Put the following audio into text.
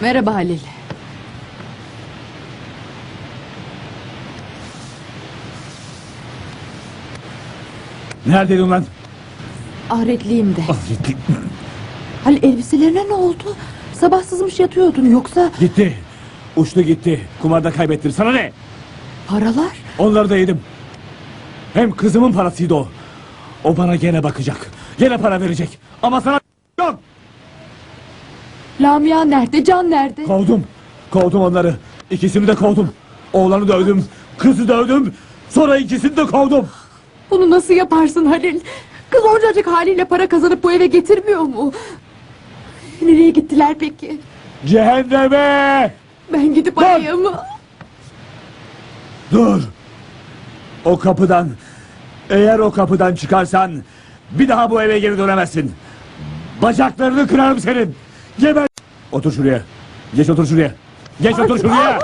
Merhaba Halil. Neredeydin lan? Ahretliyim de. Gitti. Halil elbiselerine ne oldu? Sabah sızmış yatıyordun yoksa Gitti. Uçtu gitti. Kumarda kaybettir. Sana ne? paralar? Onları da yedim. Hem kızımın parasıydı o. O bana gene bakacak. Gene para verecek. Ama sana yok. Lamia nerede? Can nerede? Kovdum. Kovdum onları. İkisini de kovdum. Oğlanı dövdüm. Kızı dövdüm. Sonra ikisini de kovdum. Bunu nasıl yaparsın Halil? Kız oncacık haliyle para kazanıp bu eve getirmiyor mu? Nereye gittiler peki? Cehenneme! Ben gidip Dur! arayayım mı? Dur. O kapıdan eğer o kapıdan çıkarsan bir daha bu eve geri dönemezsin. Bacaklarını kırarım senin. Geber. Otur şuraya. Geç otur şuraya. Geç otur şuraya.